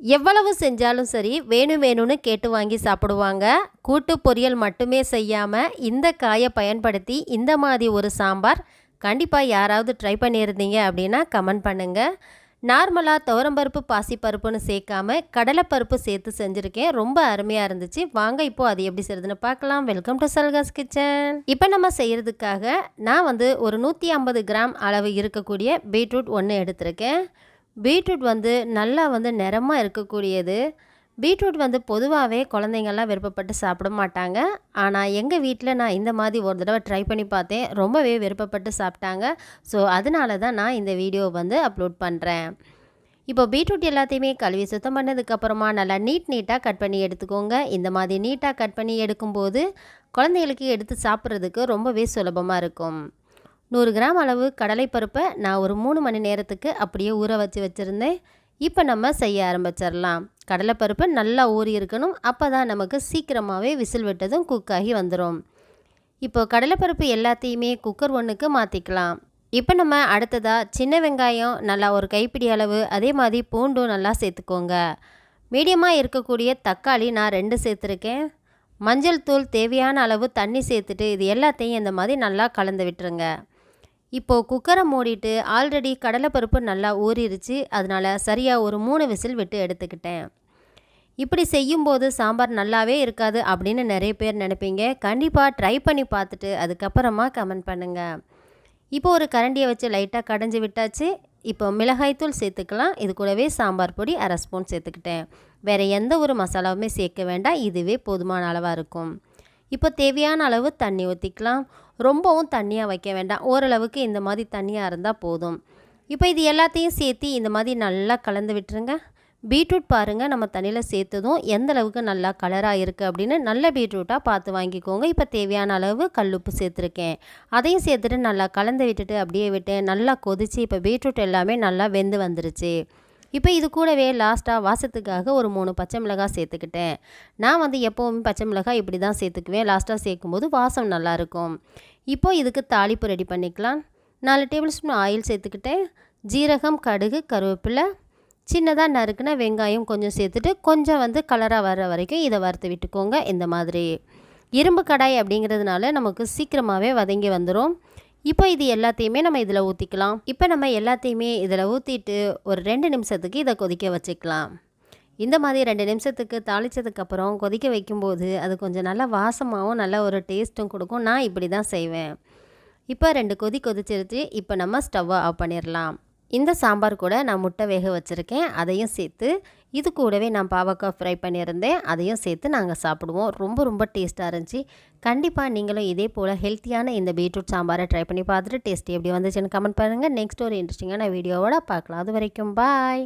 எவ்வளவு செஞ்சாலும் சரி வேணும் வேணும்னு கேட்டு வாங்கி சாப்பிடுவாங்க. கூட்டு பொரியல் மட்டுமே செய்யாமல் இந்த காயை பயன்படுத்தி இந்த மாதிரி ஒரு சாம்பார் கண்டிப்பாக யாராவது ட்ரை பண்ணியிருந்தீங்க அப்படின்னா கமெண்ட் பண்ணுங்கள் நார்மலாக துவரம்பருப்பு பாசிப்பருப்புன்னு சேர்க்காம கடலைப்பருப்பு சேர்த்து செஞ்சுருக்கேன். ரொம்ப அருமையாக இருந்துச்சு. வாங்க இப்போது அது எப்படி செய்யுதுன்னு பார்க்கலாம். வெல்கம் டு சல்காஸ் கிச்சன் இப்போ நம்ம செய்கிறதுக்காக நான் வந்து ஒரு நூற்றி ஐம்பது கிராம் அளவு இருக்கக்கூடிய பீட்ரூட் ஒன்று எடுத்திருக்கேன். பீட்ரூட் வந்து நல்லா வந்து நிறமாக இருக்கக்கூடியது. பீட்ரூட் வந்து பொதுவாகவே குழந்தைங்கள்லாம் விருப்பப்பட்டு சாப்பிட மாட்டாங்க. ஆனால் எங்கள் வீட்டில் நான் இந்த மாதிரி ஒரு தடவை ட்ரை பண்ணி பார்த்தேன். ரொம்பவே விருப்பப்பட்டு சாப்பிட்டாங்க. ஸோ அதனால தான் நான் இந்த வீடியோ வந்து அப்லோட் பண்ணுறேன் இப்போ பீட்ரூட் எல்லாத்தையுமே கழுவி சுத்தம் பண்ணதுக்கப்புறமா நல்லா நீட் நீட்டாக கட் பண்ணி எடுத்துக்கோங்க. இந்த மாதிரி நீட்டாக கட் பண்ணி எடுக்கும்போது குழந்தைகளுக்கு எடுத்து சாப்பிட்றதுக்கு ரொம்பவே சுலபமாக இருக்கும். நூறு கிராம் அளவு கடலைப்பருப்பை நான் ஒரு மூணு மணி நேரத்துக்கு அப்படியே ஊற வச்சு வச்சுருந்தேன். இப்போ நம்ம செய்ய ஆரம்பிச்சிடலாம். கடலைப்பருப்பு நல்லா ஊறி இருக்கணும். அப்போ தான் நமக்கு சீக்கிரமாகவே விசில் விட்டதும் குக்காகி வந்துடும் இப்போ கடலைப்பருப்பு எல்லாத்தையுமே குக்கர் ஒன்றுக்கு மாற்றிக்கலாம் இப்போ நம்ம அடுத்ததாக சின்ன வெங்காயம் நல்லா ஒரு கைப்பிடி அளவு அதே மாதிரி பூண்டும் நல்லா சேர்த்துக்கோங்க. மீடியமாக இருக்கக்கூடிய தக்காளி நான் ரெண்டு சேர்த்துருக்கேன். மஞ்சள் தூள் தேவையான அளவு தண்ணி சேர்த்துட்டு இது எல்லாத்தையும் இந்த மாதிரி நல்லா கலந்து விட்டுருங்க. இப்போது குக்கரை மூடிட்டு ஆல்ரெடி கடலைப்பருப்பு நல்லா ஊறிடுச்சு அதனால் சரியாக ஒரு மூணு விசில் விட்டு எடுத்துக்கிட்டேன். இப்படி செய்யும்போது சாம்பார் நல்லாவே இருக்காது அப்படின்னு நிறைய பேர் நினைப்பீங்க. கண்டிப்பாக ட்ரை பண்ணி பார்த்துட்டு அதுக்கப்புறமா கமெண்ட் பண்ணுங்கள் இப்போ ஒரு கரண்டியை வச்சு லைட்டாக கடைஞ்சி விட்டாச்சு. இப்போ மிளகாய்த்தூள் சேர்த்துக்கலாம். இது கூடவே சாம்பார் பொடி அரை ஸ்பூன் சேர்த்துக்கிட்டேன். வேறு எந்த ஒரு மசாலாவுமே சேர்க்க வேண்டாம். இதுவே போதுமான அளவாக இருக்கும். இப்போ தேவையான அளவு தண்ணி ஊற்றிக்கலாம் ரொம்பவும் தண்ணியாக வைக்க வேண்டாம். ஓரளவுக்கு இந்த மாதிரி தண்ணியாக இருந்தால் போதும். இப்போ இது எல்லாத்தையும் சேர்த்து இந்த மாதிரி நல்லா கலந்து விட்டுருங்க. பீட்ரூட் பாருங்கள் நம்ம தண்ணியில் சேர்த்ததும் எந்த அளவுக்கு நல்லா கலராக இருக்குது அப்படின்னு நல்ல பீட்ரூட்டாக பார்த்து வாங்கிக்கோங்க. இப்போ தேவையான அளவு கல்லுப்பு சேர்த்துருக்கேன். அதையும் சேர்த்துட்டு நல்லா கலந்து விட்டுட்டு அப்படியே விட்டேன். நல்லா கொதித்து இப்போ பீட்ரூட் எல்லாமே நல்லா வெந்து வந்துருச்சு. இப்போ இது கூடவே லாஸ்ட்டாக வாசத்துக்காக ஒரு மூணு பச்சை மிளகாய் சேர்த்துக்கிட்டேன். நான் வந்து எப்போவுமே பச்சை மிளகாய் இப்படி தான் சேர்த்துக்குவேன். லாஸ்ட்டாக சேர்க்கும்போது வாசம் நல்லாயிருக்கும் இப்போது இதுக்கு தாளிப்பு ரெடி பண்ணிக்கலாம். நாலு டேபிள் ஸ்பூன் ஆயில் சேர்த்துக்கிட்டேன். ஜீரகம் கடுகு கருவேப்பிலை சின்னதாக நறுக்குன வெங்காயம் கொஞ்சம் சேர்த்துட்டு கொஞ்சம் வந்து கலராக வர்ற வரைக்கும் இதை வறுத்து விட்டுக்கோங்க இந்த மாதிரி. இரும்பு கடாய் அப்படிங்கிறதுனால நமக்கு சீக்கிரமாகவே வதங்கி வந்துடும் இப்போ இது எல்லாத்தையுமே நம்ம இதில் ஊற்றிக்கலாம் இப்போ நம்ம எல்லாத்தையுமே இதில் ஊற்றிட்டு ஒரு ரெண்டு நிமிஷத்துக்கு இதை கொதிக்க வச்சுக்கலாம். இந்த மாதிரி ரெண்டு நிமிஷத்துக்கு தாளித்ததுக்கப்புறம் கொதிக்க வைக்கும்போது அது கொஞ்சம் நல்லா வாசமாகவும் நல்ல ஒரு டேஸ்ட்டும் கொடுக்கும். நான் இப்படி தான் செய்வேன். இப்போ ரெண்டு கொதி கொதிச்சிருச்சு. இப்போ நம்ம ஸ்டவ்வை ஆஃப் பண்ணிடலாம். இந்த சாம்பார் கூட நான் முட்டை வேக வச்சுருக்கேன் அதையும் சேர்த்து இது கூடவே நான் பாவக்காய் ஃப்ரை பண்ணியிருந்தேன் அதையும் சேர்த்து நாங்கள் சாப்பிடுவோம். ரொம்ப ரொம்ப டேஸ்ட்டாக இருந்துச்சு. கண்டிப்பாக நீங்களும் இதே போல் ஹெல்த்தியான இந்த பீட்ரூட் சாம்பாரை ட்ரை பண்ணி பார்த்துட்டு டேஸ்ட் எப்படி வந்துச்சுன்னு கமெண்ட் பண்ணுங்கள் நெக்ஸ்ட் ஒரு இன்ட்ரெஸ்டிங்கான வீடியோவோட பார்க்கலாம். அது வரைக்கும் பாய்.